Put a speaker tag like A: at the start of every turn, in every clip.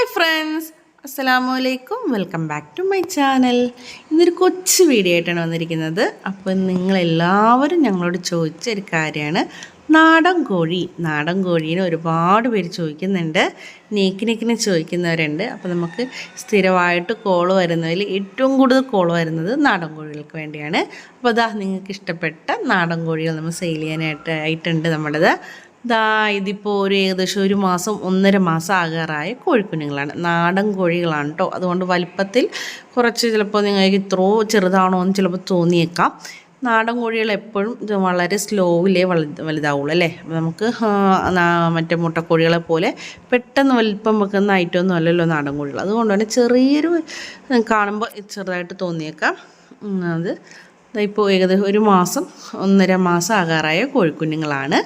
A: Hi friends. അസ്സലാമു അലൈക്കും welcome back to my channel. ഇന്നൊരു കൊച്ചു വീഡിയോ ആയിട്ടാണ് വന്നിരിക്കുന്നത്. അപ്പോൾ നിങ്ങളെല്ലാവരും ഞങ്ങളോട് ചോദിച്ച ഒരു കാര്യമാണ്. നാടൻ കോഴി. നാടൻ കോഴീനെ ഒരുപാട് പേര് ചോദിക്കുന്നുണ്ട്. നീക്കി നീക്കിനെ ചോദിക്കുന്നവരുണ്ട്. അപ്പോൾ നമുക്ക് സ്ഥിരമായിട്ട് കോൾ വരുന്നതിൽ ഏറ്റവും കൂടുതൽ കോൾ വരുന്നത് നാടൻ കോഴികൾക്ക് വേണ്ടിയാണ്. അപ്പോൾ അതാ നിങ്ങൾക്ക് ഇഷ്ടപ്പെട്ട നാടൻ കോഴികൾ നമ്മൾ സെയിൽ ചെയ്യാനായിട്ട് ആയിട്ടുണ്ട് നമ്മുടേത് ദാ ഇതിപ്പോൾ ഒരു ഏകദേശം ഒരു മാസം ഒന്നര മാസം ആകാറായ കോഴിക്കുഞ്ഞുങ്ങളാണ്. നാടൻ കോഴികളാണ് കേട്ടോ അതുകൊണ്ട് വലിപ്പത്തിൽ കുറച്ച് ചിലപ്പോൾ നിങ്ങൾക്ക് ഇത്രയോ ചെറുതാണോ എന്ന് ചിലപ്പോൾ തോന്നിയേക്കാം. നാടൻ കോഴികൾ എപ്പോഴും വളരെ സ്ലോയിലേ വലു വലുതാവുള്ളൂ അല്ലേ? നമുക്ക് മറ്റേ മുട്ടക്കോഴികളെ പോലെ പെട്ടെന്ന് വലിപ്പം വെക്കുന്ന ഐറ്റമൊന്നും അല്ലല്ലോ നാടൻ കോഴികൾ. അതുകൊണ്ട് തന്നെ ചെറിയൊരു കാണുമ്പോൾ ചെറുതായിട്ട് തോന്നിയേക്കാം. അത് ഇപ്പോൾ ഏകദേശം ഒരു മാസം ഒന്നര മാസം ആകാറായ കോഴിക്കുഞ്ഞുങ്ങളാണ്.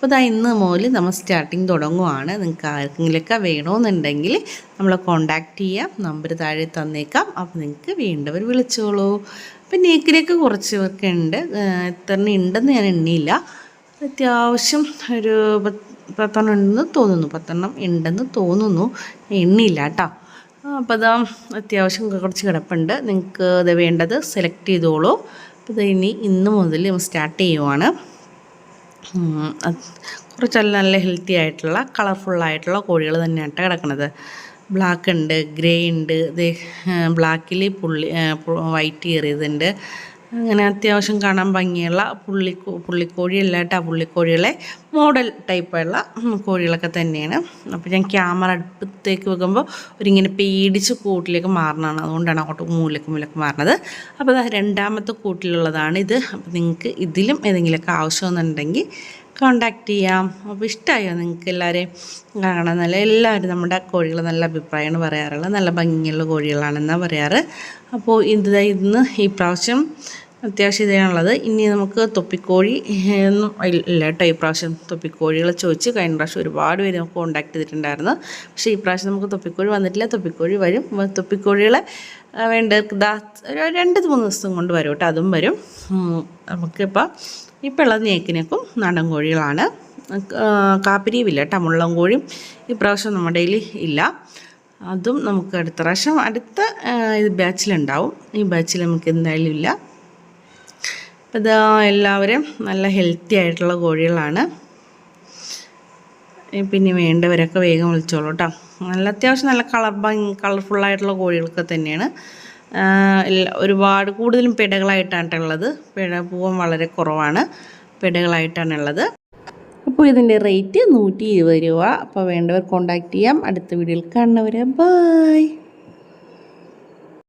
A: അപ്പോൾ ഇതാ ഇന്ന് മുതൽ നമ്മൾ സ്റ്റാർട്ടിങ് തുടങ്ങുവാണ്. നിങ്ങൾക്ക് ആർക്കെങ്കിലുമൊക്കെ വേണമെന്നുണ്ടെങ്കിൽ നമ്മളെ കോണ്ടാക്ട് ചെയ്യാം. നമ്പർ താഴെ തന്നേക്കാം. അപ്പോൾ നിങ്ങൾക്ക് വേണ്ടവർ വിളിച്ചോളൂ. അപ്പം നീക്കിലേക്ക് കുറച്ച് പേർക്ക് ഉണ്ട് എത്ര ഉണ്ടെന്ന് ഞാൻ എണ്ണിയില്ല. അത്യാവശ്യം ഒരു പത്തെണ്ണം ഉണ്ടെന്ന് തോന്നുന്നു. പത്തെണ്ണം ഉണ്ടെന്ന് തോന്നുന്നു. എണ്ണിയില്ല കേട്ടോ. അപ്പോൾ അതാ അത്യാവശ്യം കുറച്ച് കിടപ്പുണ്ട്. നിങ്ങൾക്ക് ഇത് വേണ്ടത് സെലക്ട് ചെയ്തോളൂ. അപ്പോൾ ഇത് ഇനി ഇന്ന് മുതൽ സ്റ്റാർട്ട് ചെയ്യുവാണ്. കുറച്ചല്ല നല്ല ഹെൽത്തി ആയിട്ടുള്ള കളർഫുള്ളായിട്ടുള്ള കോഴികൾ തന്നെയാണ് കിടക്കുന്നത് ബ്ലാക്ക് ഉണ്ട് ഗ്രേ ഉണ്ട് ബ്ലാക്കിൽ പുള്ളി വൈറ്റ് കയറിയതുണ്ട് അങ്ങനെ അത്യാവശ്യം കാണാൻ ഭംഗിയുള്ള പുള്ളി പുള്ളിക്കോഴി അല്ലാട്ട് ആ പുള്ളിക്കോഴികളെ മോഡൽ ടൈപ്പുള്ള കോഴികളൊക്കെ തന്നെയാണ്. അപ്പോൾ ഞാൻ ക്യാമറ അടുപ്പത്തേക്ക് വെക്കുമ്പോൾ ഒരിങ്ങനെ പേടിച്ച് കൂട്ടിലേക്ക് മാറണതാണ് അതുകൊണ്ടാണ് അങ്ങോട്ട് മൂലക്ക് മൂലക്ക് മാറണത് അപ്പോൾ രണ്ടാമത്തെ കൂട്ടിലുള്ളതാണ് ഇത്. അപ്പോൾ നിങ്ങൾക്ക് ഇതിലും ഏതെങ്കിലുമൊക്കെ ആവശ്യമെന്നുണ്ടെങ്കിൽ കോണ്ടാക്ട് ചെയ്യാം. അപ്പോൾ ഇഷ്ടമായോ നിങ്ങൾക്ക് എല്ലാവരെയും കാണാൻ? നല്ല എല്ലാവരും നമ്മുടെ കോഴികൾ നല്ല അഭിപ്രായമാണ് പറയാറുള്ളത്. നല്ല ഭംഗിയുള്ള കോഴികളാണെന്നാണ് പറയാറ്. അപ്പോൾ ഇത് ഇന്ന് ഈ പ്രാവശ്യം അത്യാവശ്യം ഇതാണുള്ളത്. ഇനി നമുക്ക് തൊപ്പിക്കോഴി ഒന്നും ഇല്ല കേട്ടോ ഈ പ്രാവശ്യം തൊപ്പിക്കോഴികളെ ചോദിച്ച് കഴിഞ്ഞ പ്രാവശ്യം ഒരുപാട് പേര് നമുക്ക് കോണ്ടാക്ട് ചെയ്തിട്ടുണ്ടായിരുന്നു. പക്ഷേ ഈ പ്രാവശ്യം നമുക്ക് തൊപ്പിക്കോഴി വന്നിട്ടില്ല. തൊപ്പിക്കോഴി വരും. തൊപ്പിക്കോഴികളെ വേണ്ട. ഒരു രണ്ട് മൂന്ന് ദിവസം കൊണ്ട് വരും കേട്ടോ. അതും വരും. നമുക്കിപ്പോൾ ഇപ്പോൾ ഉള്ളത് നേക്കിനേക്കും നാടൻ കോഴികളാണ്. കാപ്പിരിയുമില്ല കേട്ടോ മുള്ളം കോഴിയും ഇപ്രാവശ്യം നമ്മുടെ കയ്യിൽ ഇല്ല. അതും നമുക്ക് അടുത്ത പ്രാവശ്യം അടുത്ത ഇത് ബാച്ചിലുണ്ടാവും. ഈ ബാച്ചിൽ നമുക്ക് എന്തായാലും ഇല്ല. അപ്പോൾ ഇതാ എല്ലാവരും നല്ല ഹെൽത്തി ആയിട്ടുള്ള കോഴികളാണ്. പിന്നെ വേണ്ടവരൊക്കെ വേഗം വിളിച്ചോളൂ കേട്ടോ നല്ല അത്യാവശ്യം നല്ല കളർ ഭംഗി കളർഫുള്ളായിട്ടുള്ള കോഴികളൊക്കെ തന്നെയാണ്. ഒരുപാട് കൂടുതലും പിടകളായിട്ടാണ് ഉള്ളത്. പിട പൂവൻ വളരെ കുറവാണ്. പിടകളായിട്ടാണുള്ളത് അപ്പോൾ ഇതിന്റെ റേറ്റ് നൂറ്റി ഇരുപത് രൂപ. അപ്പോൾ വേണ്ടവർ കോണ്ടാക്ട് ചെയ്യാം. അടുത്ത വീഡിയോയിൽ കാണുന്നവരെ ബായ്